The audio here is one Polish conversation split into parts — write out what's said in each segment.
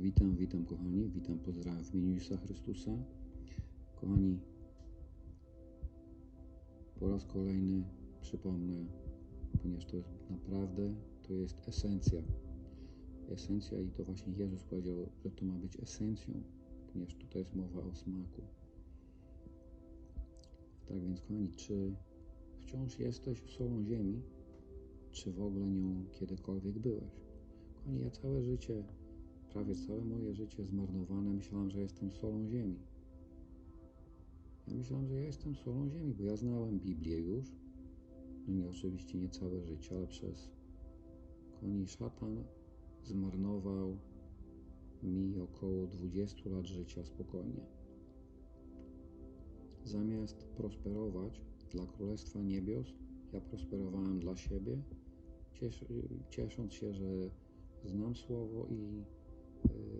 Witam, witam kochani, witam, pozdrawiam w imieniu Jezusa Chrystusa. Kochani, po raz kolejny przypomnę, ponieważ to jest naprawdę, to jest esencja. Esencja i to właśnie Jezus powiedział, że to ma być esencją, ponieważ tutaj jest mowa o smaku. Tak więc kochani, czy wciąż jesteś solą ziemi, czy w ogóle nią kiedykolwiek byłeś? Kochani, ja całe życie prawie całe moje życie zmarnowane, myślałem, że jestem solą ziemi. Ja myślałem, że ja jestem solą ziemi, bo ja znałem Biblię już. No nie, oczywiście nie całe życie, ale przez koni szatan zmarnował mi około 20 lat życia spokojnie. Zamiast prosperować dla Królestwa Niebios, ja prosperowałem dla siebie, ciesząc się, że znam Słowo i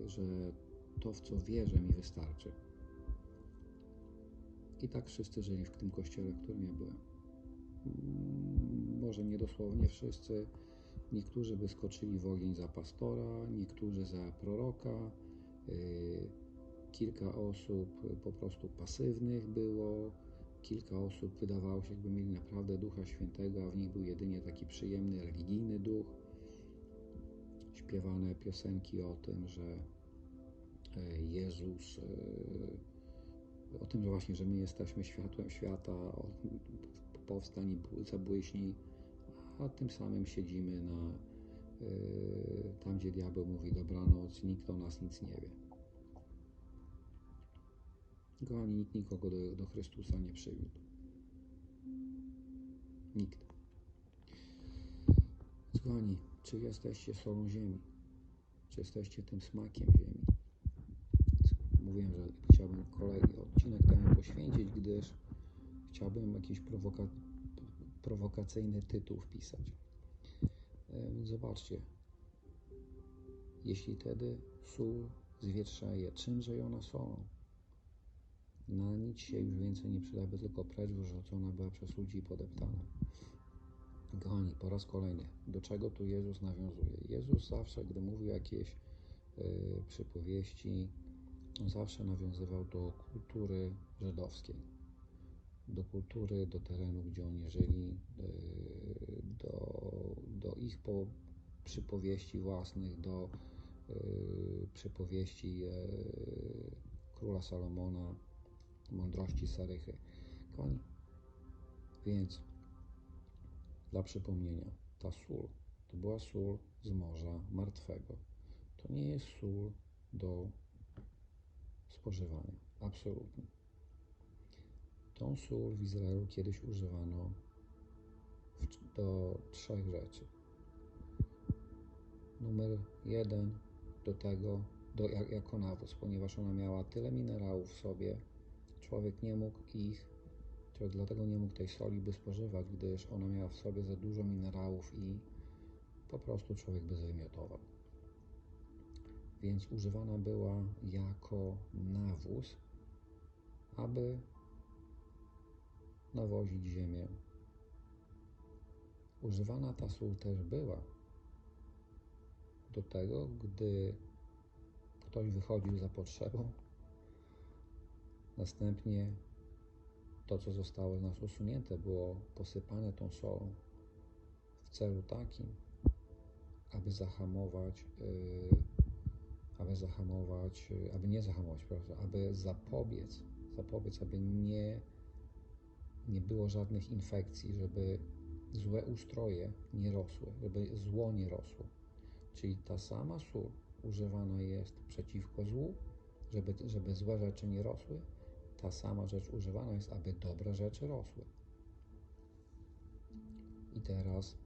że to, w co wierzę, mi wystarczy. I tak wszyscy żyli w tym kościele, w którym ja byłem. Mm, może nie dosłownie wszyscy. Niektórzy wyskoczyli w ogień za pastora, niektórzy za proroka. Y, kilka osób po prostu pasywnych było. Kilka osób wydawało się, jakby mieli naprawdę Ducha Świętego, a w nich był jedynie taki przyjemny, religijny duch śpiewane piosenki o tym, że e, Jezus, e, o tym, że właśnie, że my jesteśmy światłem świata, powstań i zabłyśnij, a tym samym siedzimy na e, tam, gdzie diabeł mówi dobranoc, nikt o nas nic nie wie. Kochani, nikt nikogo do, do Chrystusa nie przywiódł. Nikt. Kochani, czy jesteście solą ziemi? Czy jesteście tym smakiem ziemi? Mówiłem, że chciałbym kolejny odcinek temu poświęcić, gdyż chciałbym jakiś prowoka prowokacyjny tytuł wpisać. Zobaczcie, jeśli wtedy sól zwietrzeje, czymże ona solą? Na nic się już więcej nie przyda, by tylko precz wyrzucona była przez ludzi podeptana. Kochani, po raz kolejny, do czego tu Jezus nawiązuje? Jezus zawsze, gdy mówił jakieś y, przypowieści, zawsze nawiązywał do kultury żydowskiej, do kultury, do terenu, gdzie oni żyli, y, do, do ich po, przypowieści własnych, do y, przypowieści króla Salomona, mądrości Sarychy. Kochani, więc dla przypomnienia, ta sól to była sól z Morza Martwego. To nie jest sól do spożywania. Absolutnie. Tą sól w Izraelu kiedyś używano do trzech rzeczy. Numer jeden do tego, do, jako nawóz, ponieważ ona miała tyle minerałów w sobie, człowiek nie mógł ich to dlatego nie mógł tej soli by spożywać, gdyż ona miała w sobie za dużo minerałów i po prostu człowiek by zwymiotował. Więc używana była jako nawóz, aby nawozić ziemię. Używana ta sól też była do tego, gdy ktoś wychodził za potrzebą, następnie to, co zostało z nas usunięte, było posypane tą solą w celu takim, aby zahamować, yy, aby zahamować, yy, aby nie zahamować, prawda, aby zapobiec, zapobiec, aby nie, nie było żadnych infekcji, żeby złe ustroje nie rosły, żeby zło nie rosło. Czyli ta sama sól używana jest przeciwko złu, żeby, żeby złe rzeczy nie rosły, ta sama rzecz używana jest, aby dobre rzeczy rosły. I teraz,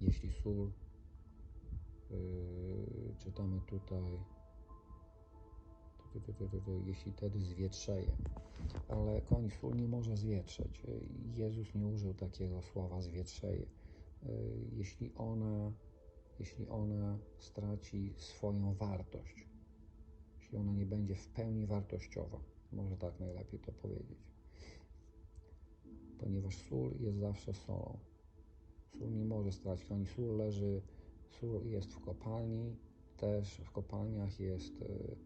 jeśli sól, yy, czytamy tutaj, jeśli wtedy zwietrzeje, ale koń sól nie może zwietrzeć. Jezus nie użył takiego słowa zwietrzeje. Yy, jeśli ona, jeśli ona straci swoją wartość, jeśli ona nie będzie w pełni wartościowa. Może tak najlepiej to powiedzieć. Ponieważ sól jest zawsze solą. Sól nie może stracić, ani sól leży, sól jest w kopalni, też w kopalniach jest, y,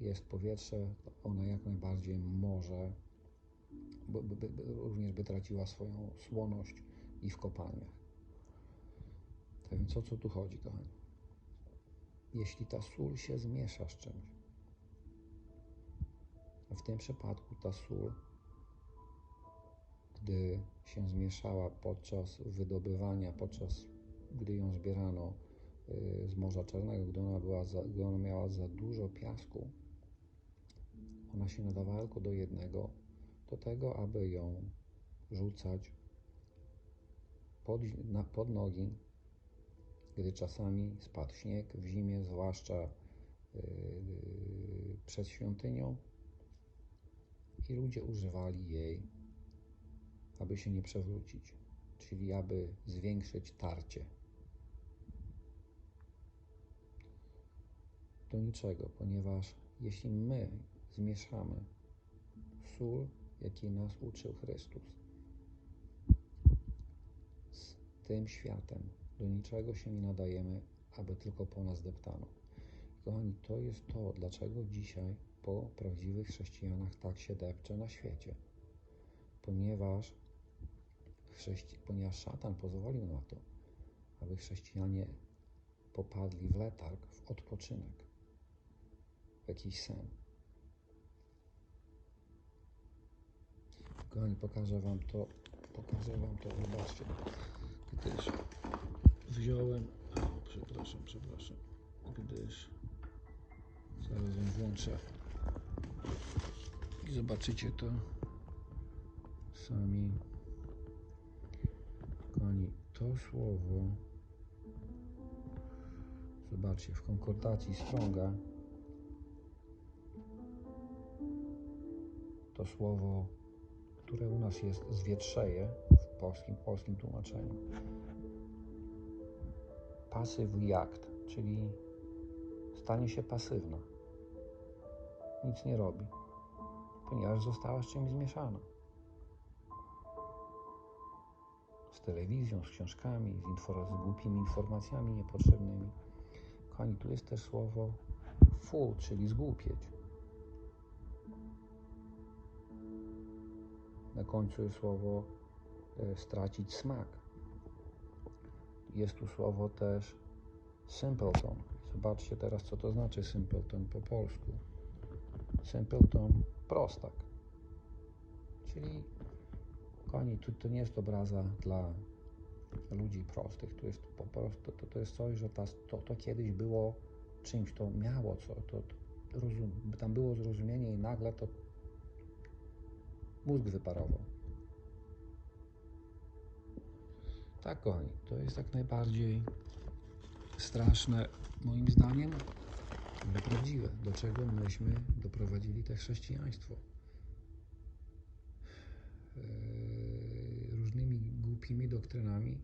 jest powietrze, ona jak najbardziej może, by, by, by, również by traciła swoją słoność i w kopalniach. Tak więc o co tu chodzi, kochani? Jeśli ta sól się zmiesza z czymś, w tym przypadku ta sól, gdy się zmieszała podczas wydobywania, podczas gdy ją zbierano y, z Morza Czarnego, gdy ona, była za, gdy ona miała za dużo piasku, ona się nadawała tylko do jednego, do tego, aby ją rzucać pod, na, pod nogi, gdy czasami spadł śnieg w zimie, zwłaszcza yy, przed świątynią, i ludzie używali jej, aby się nie przewrócić, czyli aby zwiększyć tarcie. Do niczego, ponieważ jeśli my zmieszamy sól, jakiej nas uczył Chrystus, z tym światem, do niczego się nie nadajemy, aby tylko po nas deptano. Kochani, to jest to, dlaczego dzisiaj po prawdziwych chrześcijanach tak się depcze na świecie. Ponieważ, chrześci- ponieważ szatan pozwolił na to, aby chrześcijanie popadli w letarg, w odpoczynek, w jakiś sen. Kochani, pokażę wam to, pokażę wam to, zobaczcie, gdyż wziąłem, o, przepraszam, przepraszam, gdyż zaraz ją włączę i zobaczycie to sami. Kochani, to słowo, zobaczcie, w konkordacji Stronga to słowo, które u nas jest zwietrzeje w polskim, polskim tłumaczeniu. Pasyw jakt, czyli stanie się pasywna. Nic nie robi, ponieważ została z czymś zmieszana. Z telewizją, z książkami, z, infor- z głupimi informacjami niepotrzebnymi. Kochani, tu jest też słowo full, czyli zgłupieć. Na końcu jest słowo e, stracić smak. Jest tu słowo też simpleton. Zobaczcie teraz, co to znaczy simpleton po polsku. Simpleton, prostak. Czyli, kochani, tu, to nie jest obraza dla ludzi prostych. To jest po prostu, to, to jest coś, że ta, to, to kiedyś było czymś, to miało co, to, to rozum, tam było zrozumienie i nagle to mózg wyparował. Tak, kochani, to jest jak najbardziej straszne, moim zdaniem, ale prawdziwe. Do czego myśmy doprowadzili te chrześcijaństwo? Yy, różnymi głupimi doktrynami,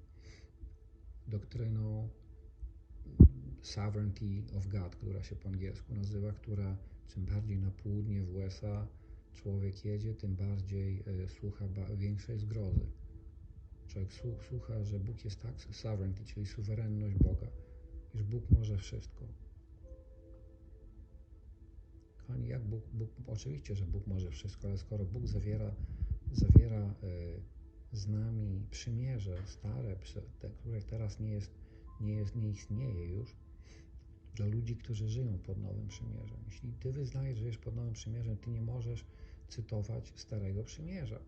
doktryną Sovereignty of God, która się po angielsku nazywa, która czym bardziej na południe w USA człowiek jedzie, tym bardziej y, słucha większej zgrozy. Człowiek słu- słucha, że Bóg jest tak, sovereignty, czyli suwerenność Boga, Bóg może wszystko. Kochani, jak Bóg, Bóg, oczywiście, że Bóg może wszystko, ale skoro Bóg zawiera, zawiera y, z nami przymierze stare, te, które teraz nie jest, nie jest, nie istnieje już, dla ludzi, którzy żyją pod Nowym Przymierzem. Jeśli Ty wyznajesz, że żyjesz pod Nowym Przymierzem, Ty nie możesz cytować Starego Przymierza,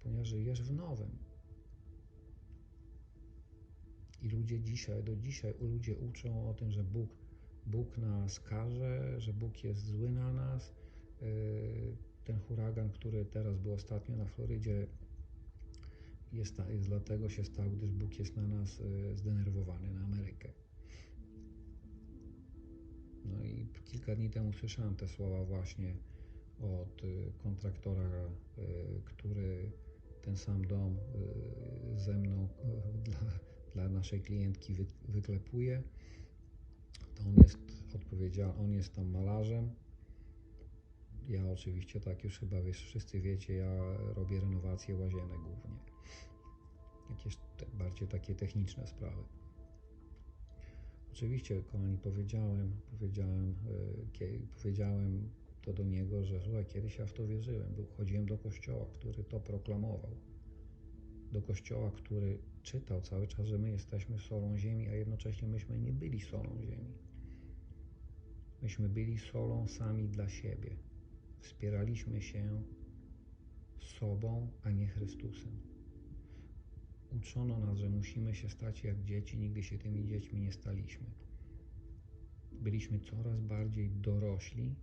ponieważ żyjesz w Nowym. I ludzie dzisiaj, do dzisiaj ludzie uczą o tym, że Bóg, Bóg nas karze, że Bóg jest zły na nas. Yy, Ten huragan, który teraz był ostatnio na Florydzie, jest, jest dlatego się stał, gdyż Bóg jest na nas yy, zdenerwowany, na Amerykę. No i kilka dni temu słyszałem te słowa właśnie od y, kontraktora, y, który ten sam dom y, ze mną y, dla, dla naszej klientki wy, wyklepuje. To on jest odpowiedzialny, on jest tam malarzem. Ja oczywiście, tak już chyba wiesz, wszyscy wiecie, ja robię renowację łazienek głównie. Jakieś te, bardziej takie techniczne sprawy. Oczywiście, kochani, powiedziałem, powiedziałem, kie- powiedziałem to do niego, że słuchaj, kiedyś ja w to wierzyłem. Był, chodziłem do kościoła, który to proklamował. Do kościoła, który czytał cały czas, że my jesteśmy solą ziemi, a jednocześnie myśmy nie byli solą ziemi. Myśmy byli solą sami dla siebie. Wspieraliśmy się sobą, a nie Chrystusem. Uczono nas, że musimy się stać jak dzieci, nigdy się tymi dziećmi nie staliśmy. Byliśmy coraz bardziej dorośli,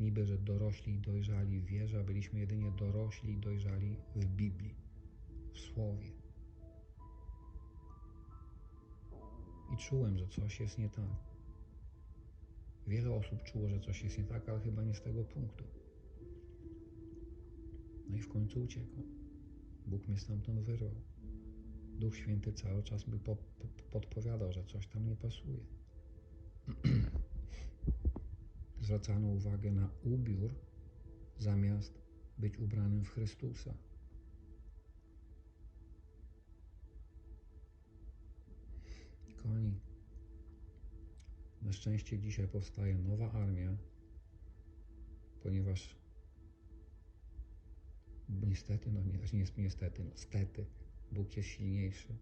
niby że dorośli i dojrzali w wierze, a byliśmy jedynie dorośli i dojrzali w Biblii, w Słowie. I czułem, że coś jest nie tak. Wiele osób czuło, że coś jest nie tak, ale chyba nie z tego punktu. No i w końcu uciekłem. Bóg mnie stamtąd wyrwał. Duch Święty cały czas mi po, po, podpowiadał, że coś tam nie pasuje. Zwracano uwagę na ubiór zamiast być ubranym w Chrystusa. Na szczęście dzisiaj powstaje nowa armia, ponieważ niestety, no nie, znaczy nie niestety, no stety, Bóg jest silniejszy.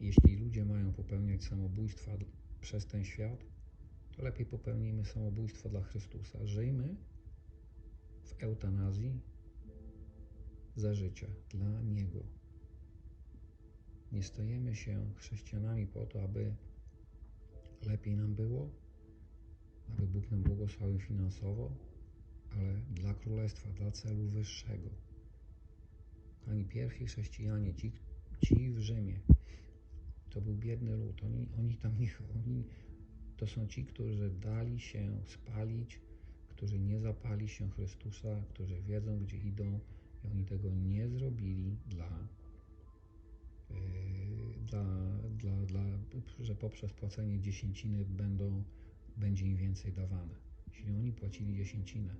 Jeśli ludzie mają popełniać samobójstwa przez ten świat, to lepiej popełnijmy samobójstwo dla Chrystusa. Żyjmy w eutanazji za życia, dla Niego. Nie stajemy się chrześcijanami po to, aby lepiej nam było, aby Bóg nam błogosławił finansowo, ale dla królestwa, dla celu wyższego. Kochani, pierwsi chrześcijanie, ci, ci w Rzymie, to był biedny lud. Oni, oni tam nie, oni, to są ci, którzy dali się spalić, którzy nie zapali się Chrystusa, którzy wiedzą, gdzie idą i oni tego nie zrobili dla, yy, dla, dla, dla, że poprzez płacenie dziesięciny będą, będzie im więcej dawane. Jeśli oni płacili dziesięcinę,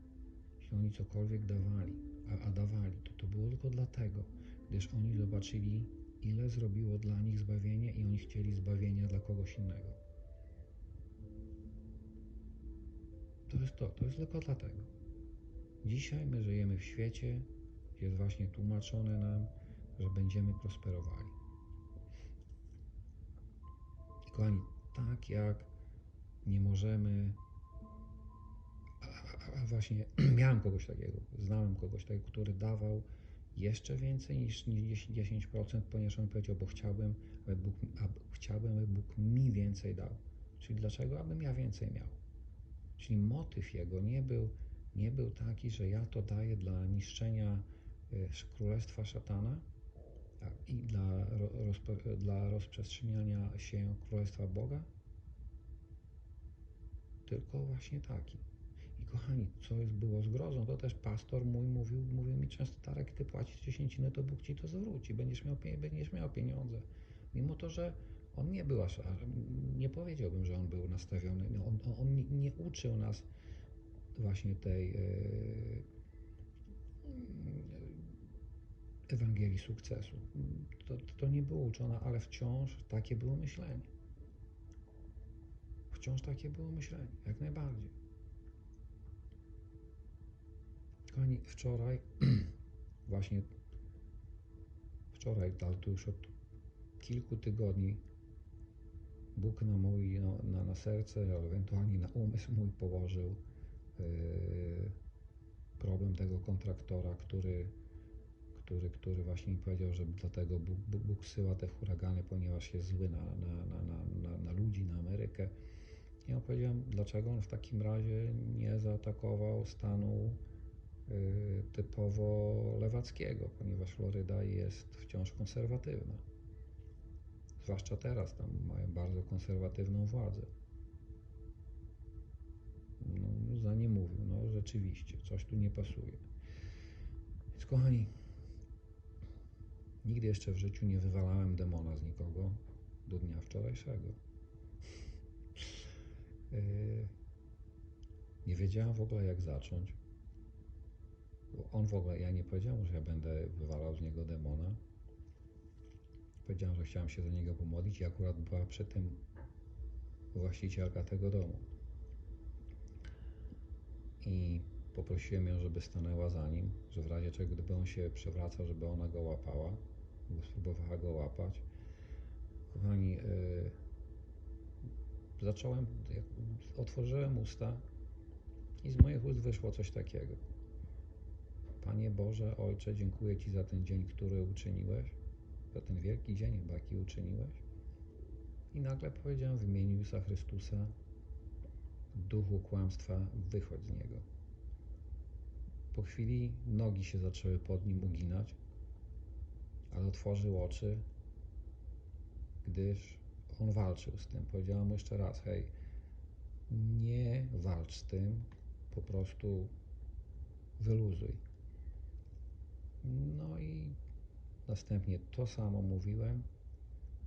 jeśli oni cokolwiek dawali, a, a dawali, to to było tylko dlatego, gdyż oni zobaczyli, ile zrobiło dla nich zbawienie i oni chcieli zbawienia dla kogoś innego. To jest to, to jest tylko dlatego. Dzisiaj my żyjemy w świecie, jest właśnie tłumaczone nam, że będziemy prosperowali. Kochani, tak jak nie możemy a, właśnie miałem kogoś takiego, znałem kogoś takiego, który dawał jeszcze więcej niż, niż 10%, ponieważ on powiedział, bo chciałbym, aby Bóg, aby, chciałbym, aby Bóg mi więcej dał. Czyli dlaczego? Abym ja więcej miał. Czyli motyw jego nie był, nie był taki, że ja to daję dla niszczenia y, królestwa szatana i dla, ro, rozpe, dla rozprzestrzeniania się królestwa Boga, tylko właśnie taki. I kochani, co jest, było zgrozą, to też pastor mój mówił, mówił mi często, Tarek, ty płacisz dziesięcinę, to Bóg ci to zwróci, będziesz miał, będziesz miał pieniądze. Mimo to, że on nie był aż, nie powiedziałbym, że on był nastawiony, no, on, on, nie, nie uczył nas właśnie tej e, Ewangelii sukcesu. To, to nie było uczone, ale wciąż takie było myślenie. Wciąż takie było myślenie, jak najbardziej. Kochani, wczoraj, właśnie wczoraj, ale to już od kilku tygodni, Bóg na mój, no, na, na serce, ale ewentualnie na umysł mój położył yy, problem tego kontraktora, który, który, który właśnie mi powiedział, że dlatego Bóg, Bóg, Bóg syła te huragany, ponieważ jest zły na, na, na, na, na, ludzi, na Amerykę. I ja powiedziałem, dlaczego on w takim razie nie zaatakował stanu y, typowo lewackiego, ponieważ Floryda jest wciąż konserwatywna. Zwłaszcza teraz, tam mają bardzo konserwatywną władzę. No, za nie mówił, no rzeczywiście, coś tu nie pasuje. Więc kochani, nigdy jeszcze w życiu nie wywalałem demona z nikogo do dnia wczorajszego. Yy, Nie wiedziałem w ogóle jak zacząć. Bo on w ogóle, ja nie powiedziałem, że ja będę wywalał z niego demona. powiedziałem, że chciałem się za niego pomodlić i akurat była przy tym właścicielka tego domu. I poprosiłem ją, żeby stanęła za nim, że w razie czego, gdyby on się przewracał, żeby ona go łapała, bo spróbowała go łapać. Kochani, yy, zacząłem, otworzyłem usta i z moich ust wyszło coś takiego. Panie Boże, Ojcze, dziękuję Ci za ten dzień, który uczyniłeś, za ten wielki dzień, chyba, jaki uczyniłeś. I nagle powiedziałem w imieniu Jezusa Chrystusa, duchu kłamstwa, wychodź z niego. Po chwili nogi się zaczęły pod nim uginać, ale otworzył oczy, gdyż on walczył z tym. Powiedziałem mu jeszcze raz, hej, nie walcz z tym, po prostu wyluzuj. No i następnie to samo mówiłem.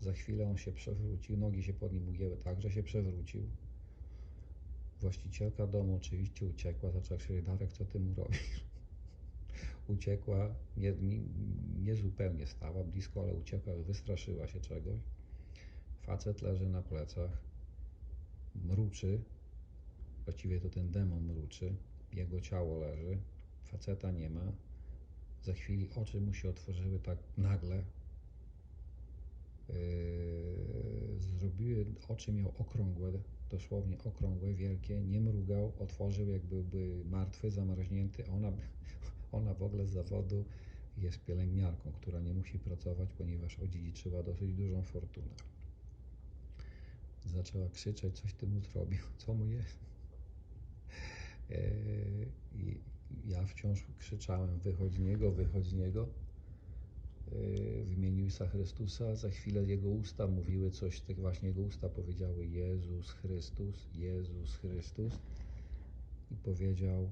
Za chwilę on się przewrócił, nogi się pod nim ugięły tak, że się przewrócił. Właścicielka domu oczywiście uciekła, zaczęła krzyczeć, Darek, co ty mu robisz? Uciekła, nie, nie, nie zupełnie stała blisko, ale uciekła, wystraszyła się czegoś. Facet leży na plecach, mruczy, właściwie to ten demon mruczy, jego ciało leży, faceta nie ma. Za chwili oczy mu się otworzyły tak nagle, Yy, zrobiły, oczy miał okrągłe, dosłownie okrągłe, wielkie, nie mrugał, otworzył jak byłby martwy, zamarznięty. Ona, ona w ogóle z zawodu jest pielęgniarką, która nie musi pracować, ponieważ odziedziczyła dosyć dużą fortunę. Zaczęła krzyczeć, coś ty mu zrobił, co mu jest? I ja wciąż krzyczałem, wychodź z niego, wychodź z niego w imieniu Jezusa Chrystusa. Za chwilę jego usta mówiły coś, tak właśnie jego usta powiedziały Jezus Chrystus, Jezus Chrystus. I powiedział,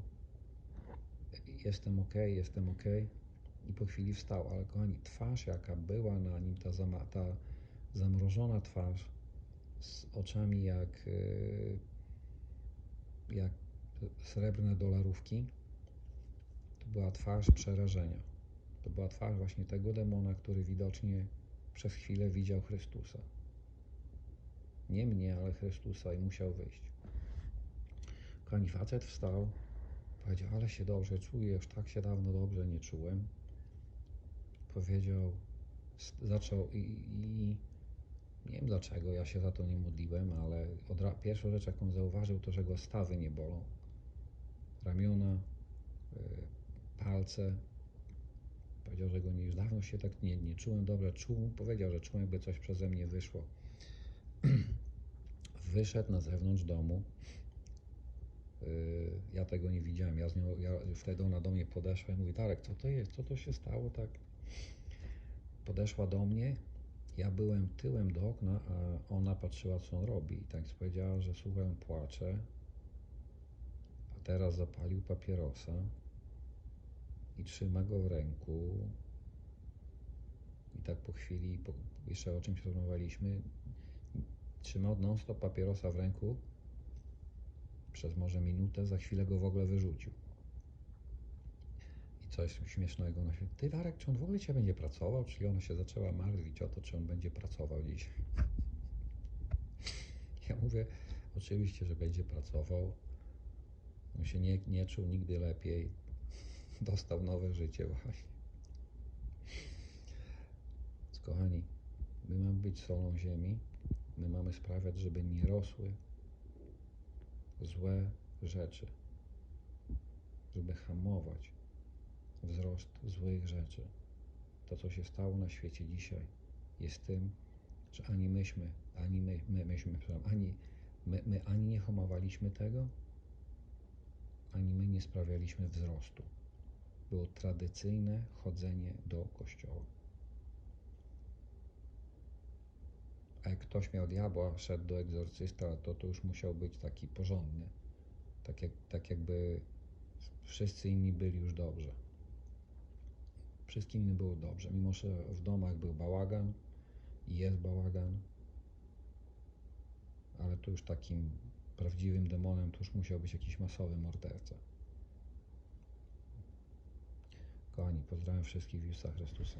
jestem ok, jestem ok. I po chwili wstał, ale kochani, twarz jaka była na nim, ta, ta zamrożona twarz z oczami jak, y, jak srebrne dolarówki, to była twarz przerażenia. To była twarz właśnie tego demona, który widocznie przez chwilę widział Chrystusa. Nie mnie, ale Chrystusa i musiał wyjść. Kochani, facet wstał, powiedział, ale się dobrze czuję, już tak się dawno dobrze nie czułem. Powiedział, zaczął i, i nie wiem dlaczego, ja się za to nie modliłem, ale od, pierwszą rzecz, jaką zauważył, to, że go stawy nie bolą. Ramiona, y, palce, Powiedział, że go nie, już dawno się tak nie, nie czułem dobrze. Czuł, powiedział, że czułem, jakby coś przeze mnie wyszło. Wyszedł na zewnątrz domu. Yy, ja tego nie widziałem. Ja z nią, ja, wtedy ona do mnie podeszła i mówi, Tarek, co to jest? Co to się stało tak? Podeszła do mnie. Ja byłem tyłem do okna, a ona patrzyła, co on robi. I tak powiedziała, że słuchaj, on płacze. A teraz zapalił papierosa i trzyma go w ręku. I tak po chwili, po, jeszcze o czymś rozmawialiśmy, trzymał non-stop papierosa w ręku przez może minutę, za chwilę go w ogóle wyrzucił. I coś śmiesznego, się, ty Darek, czy on w ogóle będzie pracował? Czyli ona się zaczęła martwić o to, czy on będzie pracował dzisiaj. Ja mówię, oczywiście, że będzie pracował. On się nie, nie czuł nigdy lepiej dostał nowe życie właśnie. Więc kochani, my mamy być solą ziemi, my mamy sprawiać, żeby nie rosły złe rzeczy, żeby hamować wzrost złych rzeczy. To, co się stało na świecie dzisiaj, jest tym, że ani myśmy, ani my, my myśmy, ani my, my ani nie hamowaliśmy tego, ani my nie sprawialiśmy wzrostu było tradycyjne chodzenie do kościoła. A jak ktoś miał diabła, szedł do egzorcysta, to to już musiał być taki porządny. Tak, jak, tak jakby wszyscy inni byli już dobrze. Wszystkim innym było dobrze, mimo że w domach był bałagan i jest bałagan, ale to już takim prawdziwym demonem to już musiał być jakiś masowy morderca. Kochani, pozdrawiam wszystkich w Jezusa Chrystusa.